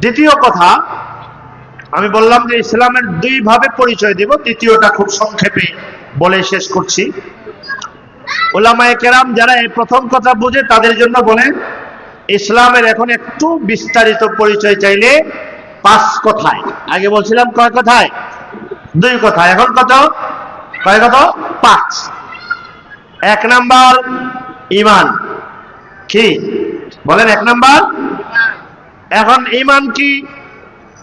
দ্বিতীয় কথা, আমি বললাম যে ইসলামের দুই ভাবে পরিচয় দেব দ্বিতীয়টা খুব সংক্ষেপে বলে শেষ করছি। ওলামায়ে কেরাম যারা এই প্রথম কথা বুঝে, তাদের জন্য বলেন ইসলামের এখন একটু বিস্তারিত পরিচয় চাইলে পাঁচ কথায়। আগে বলছিলাম কয় কথায়? দুই কথা এখন কত? কয় কত? পাঁচ। এক নাম্বার ইমান কি? বলেন এক নাম্বার। এখন ইমান কি?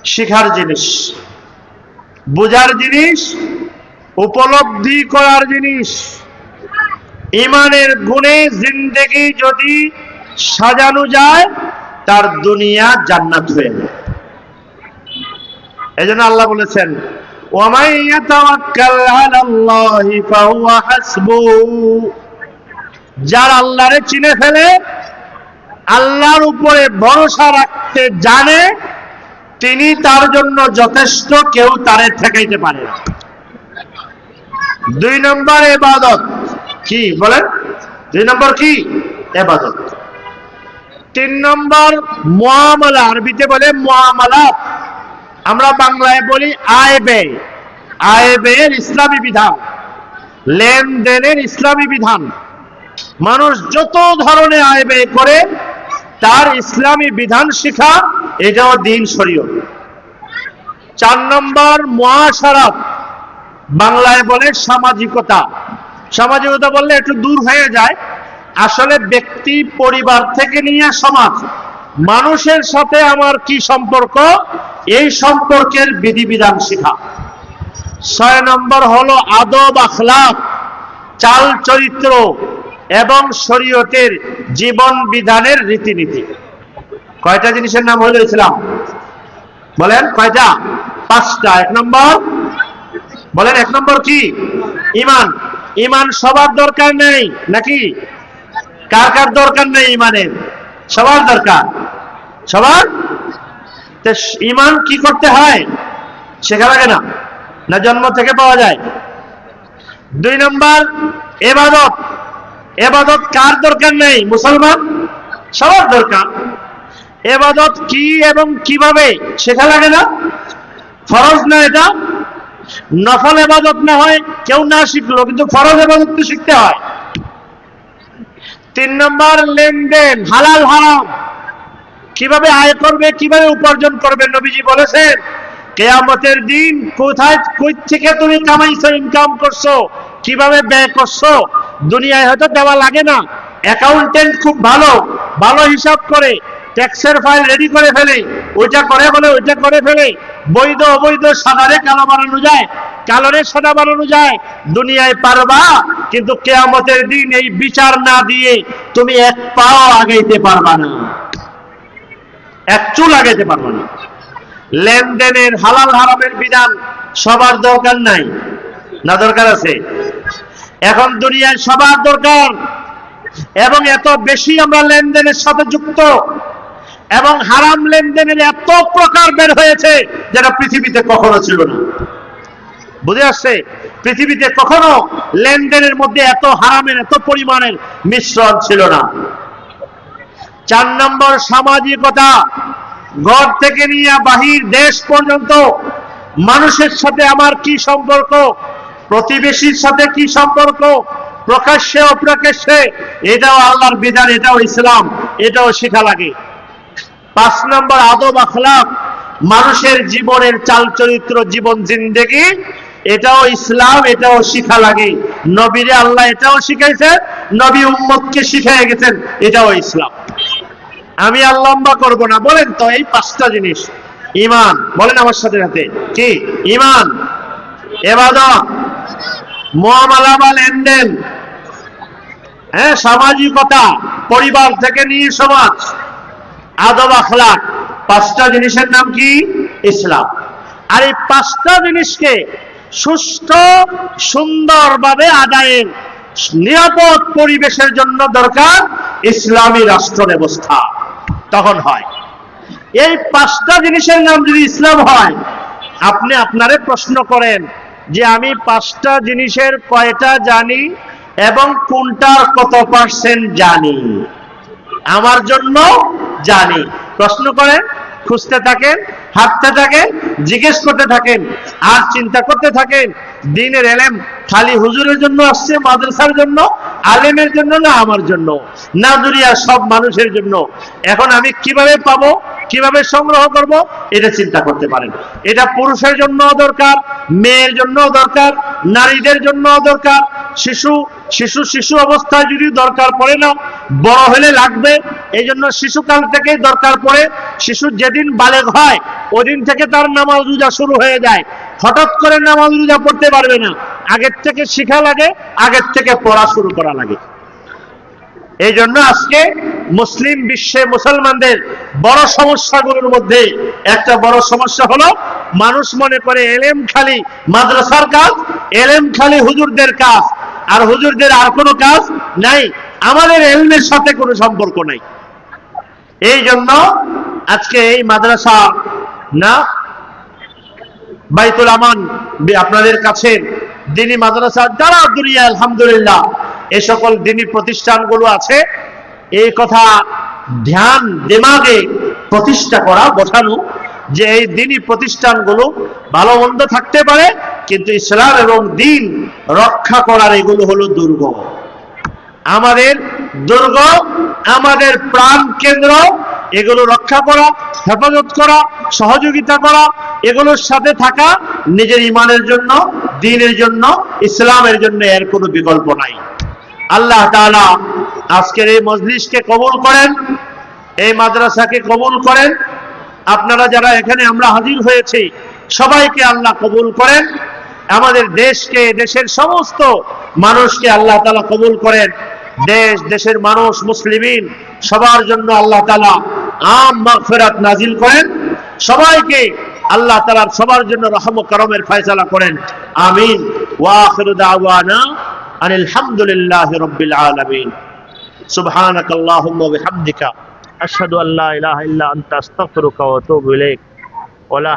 শিখার জিনিস। বোঝার জিনিস। উপলব্ধি করার জিনিস। ইমানের গুণে জিন্দেগি যদি সাজানো যায়, তার দুনিয়া জান্নাত হয়ে যায় এজন্য আল্লাহ বলেছেন যার আল্লাহরে চিনে ফেলে আল্লাহর উপরে ভরসা রাখতে জানে, তিনি তার জন্য যথেষ্ট, কেউ তারে ঠেকাইতে পারে দুই নম্বর এবাদত কি বলেন? দুই নম্বর কি? এবাদত। তিন নম্বর মুআমালা আরবিতে বলে মুআমালাত আমরা বাংলায় বলি আয় ব্যয়। আয় ব্যয়ের ইসলামী বিধান। লেনদেনের ইসলামী বিধান। মানুষ যত ধরনের আয় ব্যয় করে তার ইসলামী বিধান শিখা, এটাও দিন শরীয়ত। চার নম্বর মহাসারাত বাংলায় বলে সামাজিকতা। সামাজিকতা বললে একটু দূর হয়ে যায়। আসলে ব্যক্তি পরিবার থেকে নিয়ে সমাজ, মানুষের সাথে আমার কি সম্পর্ক? এই সম্পর্কের বিধিবিধান শিখা। ছয় নম্বর হলো আদব আখলাক চাল চরিত্র এবং শরীয়তের জীবন বিধানের রীতিনীতি। কয়টা জিনিসের নাম হলো ইসলাম? বলেন কয়টা? পাঁচটা। এক নম্বর? বলেন এক নম্বর কি? ইমান। ইমান সবার দরকার নেই, নাকি? কার কার দরকার নেই ইমানের? সবার দরকার। সবার? ইমান কি করতে হয়? শেখা লাগে না না জন্ম থেকে পাওয়া যায়। দুই নম্বর, এবাদত। এবাদত কার দরকার নেই? মুসলমান? সবার দরকার। এবাদত কি এবং কীভাবে শেখা লাগে না? ফরজ না এটা? নফল এবাদত না হয়, কেউ না শিখলো, কিন্তু ফরজ এবাদত তো শিখতে হয়। তিন নম্বর, লেনদেন, হালাল হারাম। কীভাবে আয় করবে, কীভাবে উপার্জন করবে, নবীজি বলেছেন কেয়ামতের দিন কোথায়, কই থেকে তুমি কামাইছো ইনকাম করছ, কীভাবে ব্যয় করছ, দুনিয়ায় হয়তো দেওয়া লাগে না। অ্যাকাউন্টেন্ট খুব ভালো ভালো হিসাব করে ট্যাক্সের ফাইল রেডি করে ফেলে, ওইটা করে বলে ওইটা করে ফেলে। বৈধ, অবৈধ সাদারে কালো বানানো যায়, কালোরে সাদা বানানো যায়, দুনিয়ায় পারবা, কিন্তু কেয়ামতের দিন এই বিচার না দিয়ে তুমি এক পাও আগাইতে পারবা না। এক চুল আগাইতে পারবা না। লেনদেনের হালাল হারামের বিধান সবার দরকার নাই। না দরকার আছে? এখন দুনিয়ায় সবার দরকার। এবং এত বেশি আমরা লেনদেনের সাথে যুক্ত এবং হারাম লেনদেনের এত প্রকার বের হয়েছে যেটা পৃথিবীতে কখনো ছিল না। বুঝে আসছে? পৃথিবীতে কখনো লেনদেনের মধ্যে এত হারামের, এত পরিমাণের মিশ্রণ ছিল না। চার নম্বর সামাজিকতা। ঘর থেকে নিয়ে বাহির দেশ পর্যন্ত মানুষের সাথে আমার কি সম্পর্ক? প্রতিবেশীর সাথে কি সম্পর্ক? প্রকাশ্যে, অপ্রকাশ্যে? এটাও আল্লাহর বিধান, এটাও ইসলাম, এটাও শেখা লাগে। পাঁচ নম্বর, আদব আখলাক। মানুষের জীবনের চাল চরিত্র জীবন, জিন্দেগি, এটাও ইসলাম, এটাও শিখা লাগে। নবীরে আল্লাহ এটাও শিখাইছেন, নবী উম্মতকে শিখাই গেছেন, এটাও ইসলাম। আমি আর লম্বা করব না। বলেন তো এই পাঁচটা জিনিস। ইমান বলেন আমার সাথে সাথে। কি? ইমান এবাদত মহামালা বা লেনদেন হ্যাঁ সামাজিকতা, পরিবার থেকে নিয়ে সমাজ, আদব আখলাক। পাঁচটা জিনিসের নাম কি? ইসলাম। আর এই পাঁচটা জিনিসকে সুস্থ সুন্দরভাবে আদায়ের নিরাপদ পরিবেশের জন্য দরকার ইসলামী রাষ্ট্র ব্যবস্থা তখন হয়। এই পাঁচটা জিনিসের নাম যদি ইসলাম হয়, আপনি আপনারে প্রশ্ন করেন যে আমি পাঁচটা জিনিসের কয়টা জানি এবং কোনটার কত পার্সেন্ট জানি? আমার জন্য জানি। প্রশ্ন করেন, খুঁজতে থাকেন, হাঁটতে থাকেন, জিজ্ঞেস করতে থাকেন, আর চিন্তা করতে থাকেন, দিনের এলেম খালি হুজুরের জন্য আসছে, মাদ্রাসার জন্য আলেমের জন্য না আমার জন্য? না দুনিয়ার সব মানুষের জন্য। এখন আমি কীভাবে পাবো, কীভাবে সংগ্রহ করব, এটা চিন্তা করতে পারেন। এটা পুরুষের জন্য দরকার, মেয়ের জন্য দরকার, নারীদের জন্য দরকার। শিশু শিশু শিশু অবস্থায় যদি দরকার পড়ে না, বড় হলে লাগবে। এই জন্য শিশুকাল থেকেই দরকার পড়ে। শিশু যেদিন বালেগ হয়, ওদিন থেকে তার নামাজ রোজা শুরু হয়ে যায়। হঠাৎ করে নামাজ রোজা পড়তে পারবে না। আগের থেকে শিখা লাগে, আগের থেকে পড়া শুরু করা লাগে। এই জন্য আজকে মুসলিম বিশ্বে মুসলমানদের বড় সমস্যাগুলোর মধ্যে একটা বড় সমস্যা হলো, মানুষ মনে করে এলেম খালি মাদ্রাসার কাজ, এলেম খালি হুজুরদের কাজ, আর হুজুরদের আর কোনো কাজ নাই, আমাদের এলমের সাথে কোনো সম্পর্ক নাই। এই জন্য আজকে এই মাদ্রাসা না, বাইতুল আমান, আপনাদের কাছে দিনী মাদ্রাসা, যারা দুনিয়া, আলহামদুলিল্লাহ এই সকল দিনী প্রতিষ্ঠানগুলো আছে, এই কথা ধ্যান দেমাগে প্রতিষ্ঠা করা, বসানো, যে এই দিনী প্রতিষ্ঠানগুলো ভালো মন্দ থাকতে পারে, কিন্তু ইসলাম এবং দিন রক্ষা করার এগুলো হলো দুর্গ আমাদের দুর্গ আমাদের প্রাণ কেন্দ্র, এগুলো রক্ষা করা, হেফাজত করা, সহযোগিতা করা, এগুলোর সাথে থাকা, নিজের ইমানের জন্য দিনের জন্য, ইসলামের জন্য এর কোনো বিকল্প নাই। আল্লাহ তাআলা আজকের এই মজলিসকে কবুল করেন, এই মাদ্রাসাকে কবুল করেন। আপনারা যারা এখানে আমরা হাজির হয়েছি, সবাইকে আল্লাহ কবুল করেন। আমাদের দেশকে, দেশের সমস্ত মানুষকে আল্লাহ তালা কবুল করেন। দেশ, দেশের মানুষ, মুসলিমিন, সবার জন্য আল্লাহ তালা আম মাগফিরাত নাজিল করেন। সবাইকে আল্লাহ তালার সবার জন্য রহম করমের ফয়সালা করেন। আমিন। ওয়াখিরু দাওয়ানা আনিল হামদুলিল্লাহি রাব্বিল আলামিন। আল্লাহুম্মা ওয়া বিহামদিকা। আশহাদু আল্লা ইলাহা ইল্লা আনতা, আস্তাগফিরুকা ওয়া আতুবু ইলাইক। ওয়া লা